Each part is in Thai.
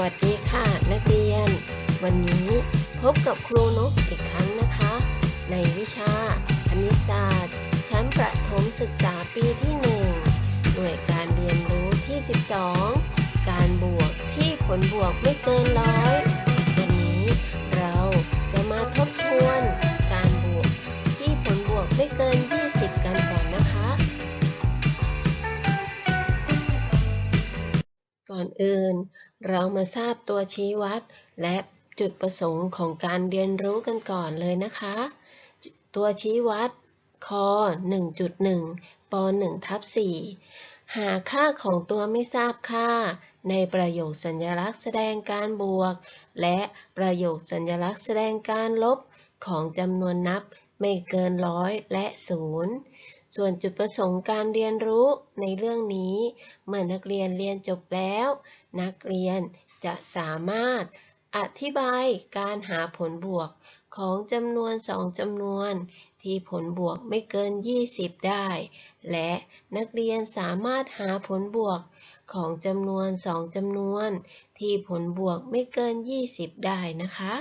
วัสดีค่ะนักเรียน วันนี้พบกับครูนกอีกครั้งนะคะ ในวิชาคณิตศาสตร์ชั้นประถมศึกษาปีที่ 1 หน่วยการเรียนรู้ที่ 12 การบวกที่ผลบวกไม่เกินร้อยวันนี้เราจะมาทบทวนการบวกที่ผลบวกไม่เกิน อนอื่น เรามาทราบตัวชี้วัด และจุดประสงค์ของการเรียนรู้กันก่อนเลยนะคะ ตัวชี้วัดค1.1ป1ทับ4หาค่าของตัวไม่ทราบค่า ในประโยคสัญลักษณ์แสดงการบวก และประโยคสัญลักษณ์แสดงการลบของจำนวนนับไม่เกินร้อยและศูนย์ ส่วนจุดประสงค์การเรียนรู้ในเรื่องนี้ เมื่อนักเรียนเรียนจบแล้ว นักเรียนจะสามารถอธิบายการหาผลบวกของจำนวนสองจำนวน ที่ผลบวกไม่เกิน 20 ได้ และนักเรียนสามารถหาผลบวกของจำนวนสองจำนวน ที่ผลบวกไม่เกิน 20 ได้นะคะ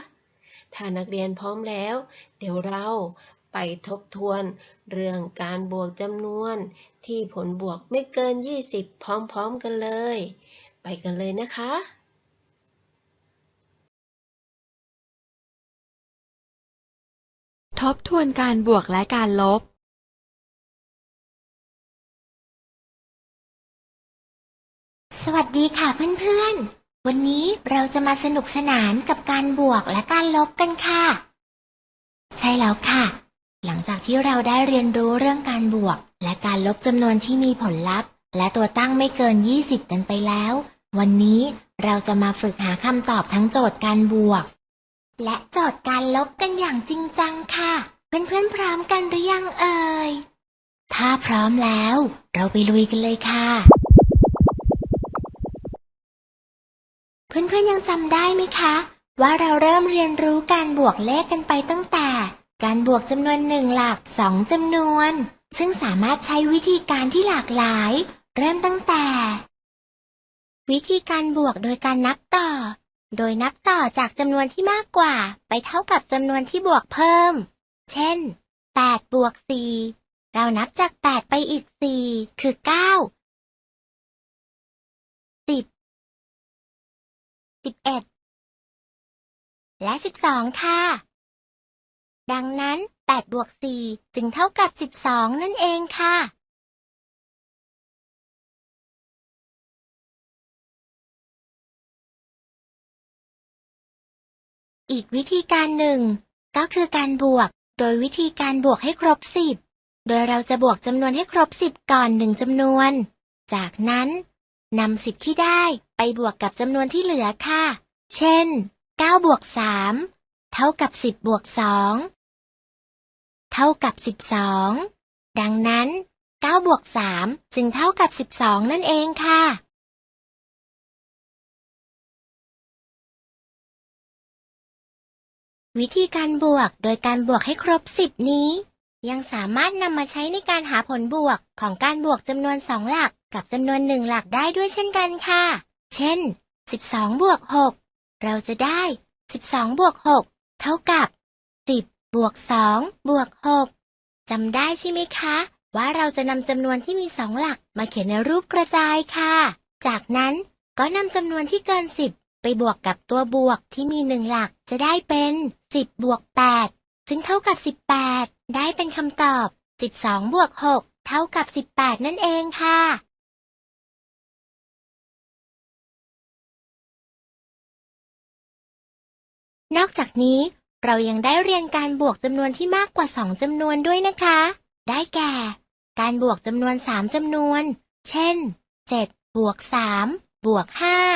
ถ้านักเรียนพร้อมแล้ว เดี๋ยวเรา ไปทบทวน เรื่องการบวกจำนวน ที่ผลบวกไม่เกิน 20 พร้อมๆกันเลย ไปกันเลยนะคะทบทวนการบวกและการลบ สวัสดีค่ะเพื่อนๆ วันนี้เราจะมาสนุกสนานกับการบวกและการลบกันค่ะ ใช่แล้วค่ะ หลังจากที่เราได้เรียนรู้เรื่องการบวก และการลบจำนวนที่มีผลลัพธ์ และตัวตั้งไม่เกิน 20 กันไปแล้ว วันนี้เราจะมาฝึกหาคำตอบทั้งโจทย์การบวก และโจทย์การลบกันอย่างจริงจังค่ะ เพื่อนๆพร้อมกันหรือยังเอ่ย ถ้าพร้อมแล้ว เราไปลุยกันเลยค่ะ เพื่อนๆยังจำได้ไหมคะ ว่าเราเริ่มเรียนรู้การบวกเลขกันไปตั้งแต่ การบวกจำนวนหนึ่งหลักสองจำนวน ซึ่งสามารถใช้วิธีการที่หลากหลาย เริ่มตั้งแต่ วิธีการบวกโดยการนับต่อ โดยนับต่อจากจำนวนที่มากกว่า ไปเท่ากับจำนวนที่บวกเพิ่ม เช่น8บวก4เรานับจาก 8 ไปอีก 4 คือ 9 10 11 และ 12 ค่ะ ดังนั้น8บวก4จึงเท่ากับ 12 นั่นเองค่ะ อีกวิธีการหนึ่ง ก็คือการบวก โดยวิธีการบวกให้ครบ 10 โดยเราจะบวกจำนวนให้ครบ 10 ก่อนหนึ่งจำนวน จากนั้นนำ10 ที่ได้ไปบวกกับจำนวนที่เหลือค่ะ เช่น9บวก3 เท่ากับ10บวก2เท่ากับ12ดังนั้น9บวก3จึงเท่ากับ12นั่นเองค่ะ วิธีการบวกโดยการบวกให้ครบ10นี้ ยังสามารถนำมาใช้ในการหาผลบวกของการบวกจำนวน2หลักกับจำนวน1หลักได้ด้วยเช่นกันค่ะ เช่น 12 บวก 6 เราจะได้ 12 บวก6 เท่ากับ 10 บวก 2 บวก 6 จำได้ใช่ไหมคะ ว่าเราจะนำจำนวนที่มี2หลักมาเขียนในรูปกระจายค่ะ จากนั้นก็นำจำนวนที่เกิน 10 ไปบวกกับตัวบวกที่มี1หลักจะได้เป็น 10 บวก 8 ซึ่งเท่ากับ 18 ได้เป็นคำตอบ 12 บวก 6 เท่ากับ 18 นั่นเองค่ะนอกจากนี้ เรายังได้เรียนการบวกจำนวนที่มากกว่า2จำนวนด้วยนะคะ ได้แก่ การบวกจำนวน3จำนวน เช่น 7 บวก 3 บวก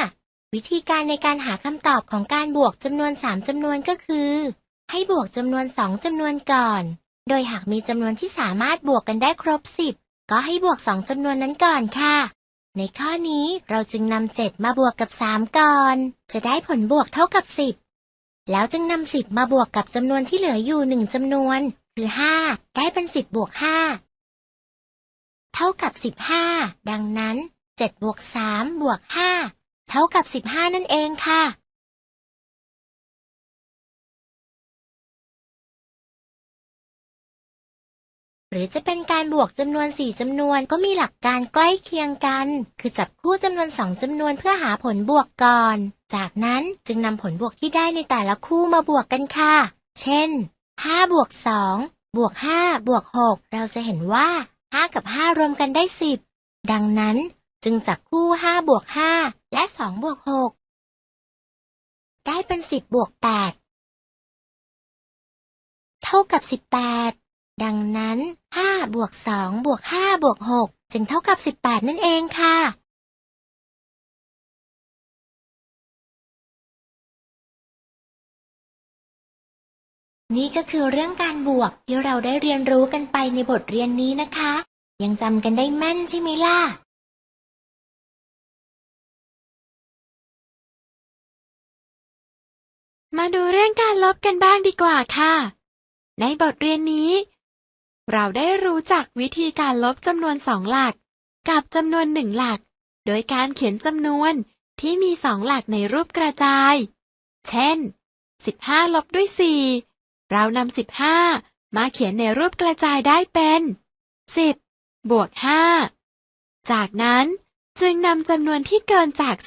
5 วิธีการในการหาคำตอบของการบวกจำนวน3จำนวนก็คือ ให้บวกจำนวน2จำนวนก่อน โดยหากมีจำนวนที่สามารถบวกกันได้ครบ 10 ก็ให้บวก2จำนวนนั้นก่อนค่ะ ในข้อนี้เราจึงนำ7มาบวกกับ 3 ก่อน จะได้ผลบวกเท่ากับ 10 แล้วจึงนำสิบมาบวกกับจำนวนที่เหลืออยู่หนึ่งจำนวน คือห้าได้เป็นสิบบวกห้าเท่ากับสิบห้าดังนั้นเจ็ดบวกสามบวกห้าเท่ากับสิบห้านั่นเองค่ะ รือจะเป็นการบวกจำนวน 4จำนวนก็มีหลักการใกล้เคียงกัน คือจับคู่จำนวน 2จำนวนเพื่อหาผลบวกก่อน จากนั้นจึงนำผลบวกที่ได้ในแต่ละคู่มาบวกกันค่ะ เช่น5บวก2บวก5บวก6เราจะเห็นว่า 5 กับ 5 รวมกันได้ 10 ดังนั้นจึงจับคู่5บวก5และ2บวก6ได้เป็น 10บวก8เท่ากับ 18 ดังนั้น5บวก2บวก5บวก6จึงเท่ากับ 18 นั่นเองค่ะ นี่ก็คือเรื่องการบวกที่เราได้เรียนรู้กันไปในบทเรียนนี้นะคะ ยังจำกันได้แม่นใช่ไหมล่ะมาดูเรื่องการลบกันบ้างดีกว่าค่ะ ในบทเรียนนี้ เราได้รู้จักวิธีการลบจำนวนสองหลัก กับจำนวนหนึ่งหลัก โดยการเขียนจำนวนที่มีสองหลักในรูปกระจาย เช่น 15 ลบด้วย 4 เรานำ15 มาเขียนในรูปกระจายได้เป็น 10 บวก 5 จากนั้นจึงนำจำนวนที่เกินจาก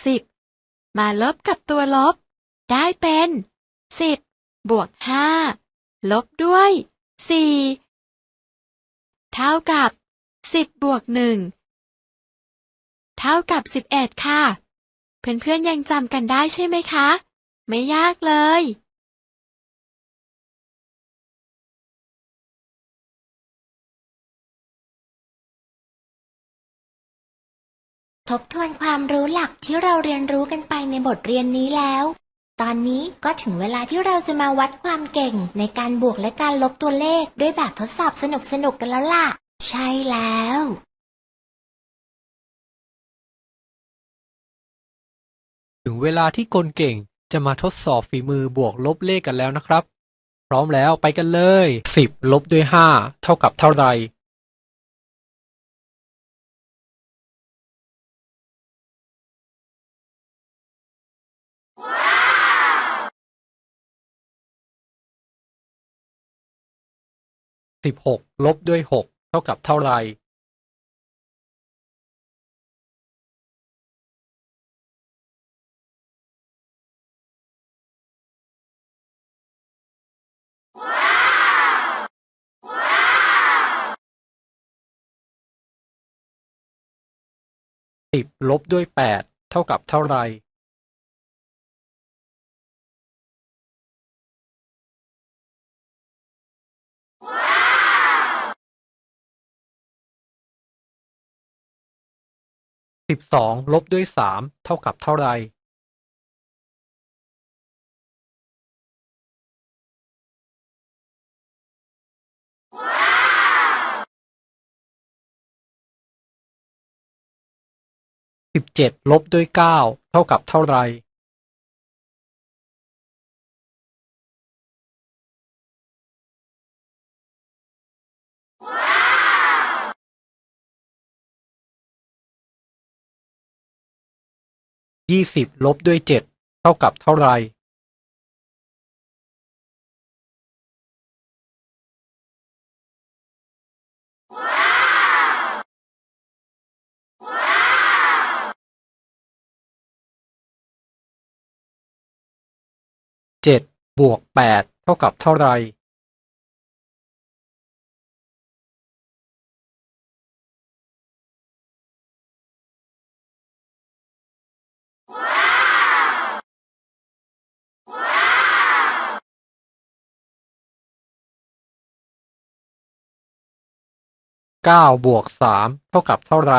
10 มาลบกับตัวลบ ได้เป็น 10 บวก 5 ลบด้วย 4 ท่ากับ 10 บวก 1 เท่ากับ 11 ค่ะ เพื่อนๆยังจำกันได้ใช่ไหมคะ ไม่ยากเลย ทบทวนความรู้หลักที่เราเรียนรู้กันไปในบทเรียนนี้แล้ว ตอนนี้ก็ถึงเวลาที่เราจะมาวัดความเก่ง ในการบวกและการลบตัวเลขด้วยแบบทดสอบสนุกๆกันแล้วล่ะ ใช่แล้ว ถึงเวลาที่คนเก่งจะมาทดสอบฝีมือบวกลบเลขกันแล้วนะครับ พร้อมแล้วไปกันเลย 10 ลบด้วย 5 เท่ากับเท่าไหร่ 16ลบด้วย6เท่ากับเท่าไร่10ลบด้วย8เท่ากับเท่าไร หร่12ลบด้วย3เท่ากับเท่าไหร่17ลบด้วย9เท่ากับเท่าไร หร่20ลบด้วย7เท่ากับเท่าไรเจ็ดบวกแปดเท่ากับเท่าไร เก้าบวกสามเท่ากับเท่าไร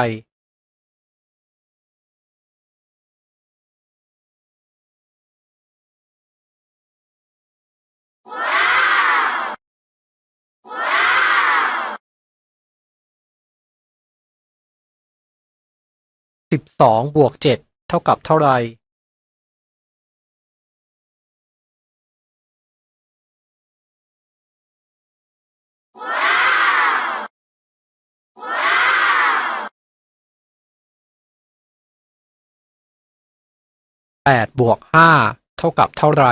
สิบสองบวกเจ็ดเท่ากับเท่าไร หร่8บวก5เท่ากับเท่าไร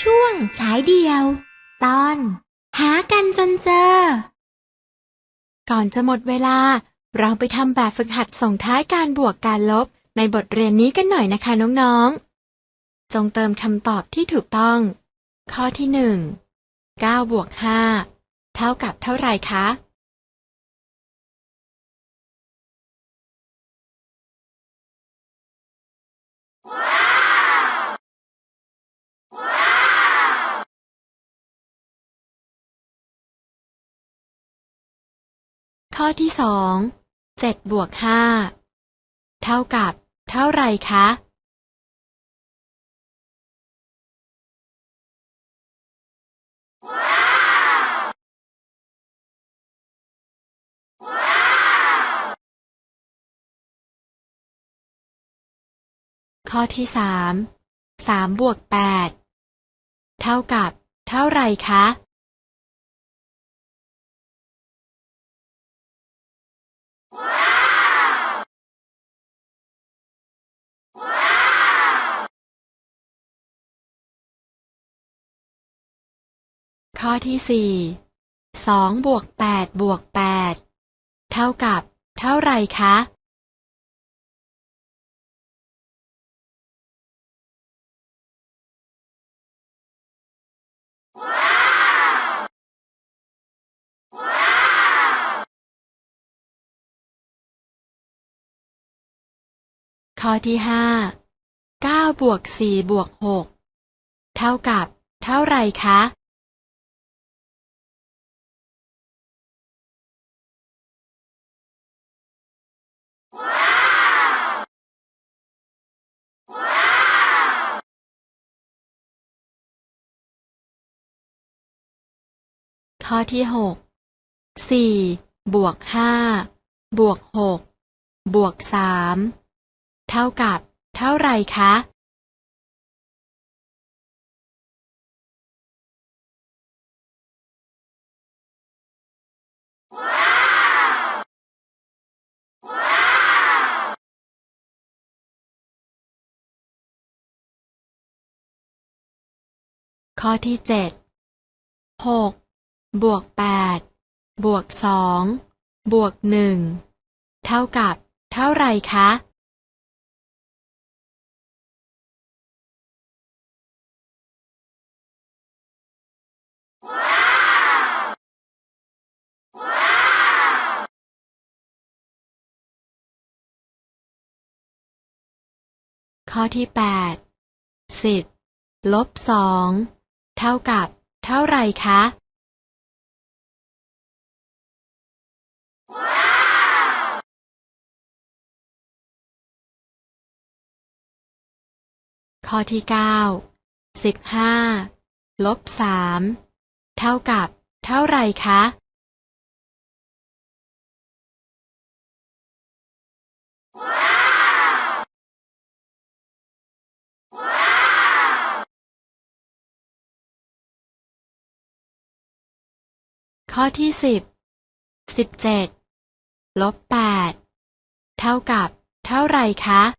ช่วงฉายเดียว ตอน หากันจนเจอ ก่อนจะหมดเวลา เราไปทำแบบฝึกหัดส่งท้ายการบวกการลบในบทเรียนนี้กันหน่อยนะคะน้องๆ จงเติมคำตอบที่ถูกต้อง ข้อที่หนึ่ง9บวก5เท่ากับเท่าไหร่คะ ข้อที่สองเจ็ดบวกห้าเท่ากับ เท่าไรคะ ข้อที่สามสามบวกแปดเท่ากับ เท่าไรคะ ข้อที่สี่สองบวกแปดบวกแปดเท่ากับ เท่าไรคะ ข้อที่ห้าเก้าบวกสี่บวกหกเท่ากับ เท่าไรคะ ข้อที่หกสี่บวกห้าบวกหกบวกสามเท่ากับ เท่าไรคะ ข้อที่เจ็ดหก บวกแปดบวกสองบวกหนึ่งเท่ากับ เท่าไรคะ ข้อที่แปดสิบลบสองเท่ากับ เท่าไรคะ ข้อที่เก้าสิบห้าลบสามเท่ากับ เท่าไรคะ ข้อที่สิบสิบเจ็ดลบแปดเท่ากับ เท่าไรคะ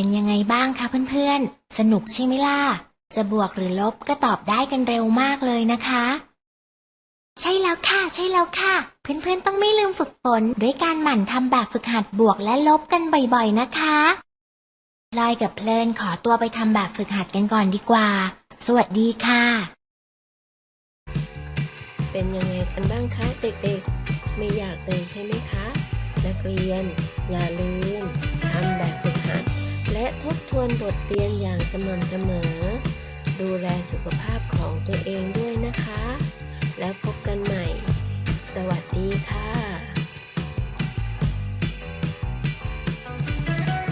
เป็นยังไงบ้างคะเพื่อนๆ สนุกใช่ไหมล่ะ จะบวกหรือลบก็ตอบได้กันเร็วมากเลยนะคะ ใช่แล้วค่ะ ใช่แล้วค่ะ เพื่อนๆต้องไม่ลืมฝึกฝนด้วยการหมั่นทำแบบฝึกหัดบวกและลบกันบ่อยๆนะคะลอยกับเพลินขอตัวไปทำแบบฝึกหัดกันก่อนดีกว่า สวัสดีค่ะ เป็นยังไงกันบ้างคะเด็กๆ ไม่อยากเลยใช่ไหมคะ นักเรียนอย่าลืม และทบทวนบทเรียนอย่างสม่ำเสมอ ดูแลสุขภาพของตัวเองด้วยนะคะ แล้วพบกันใหม่ สวัสดีค่ะ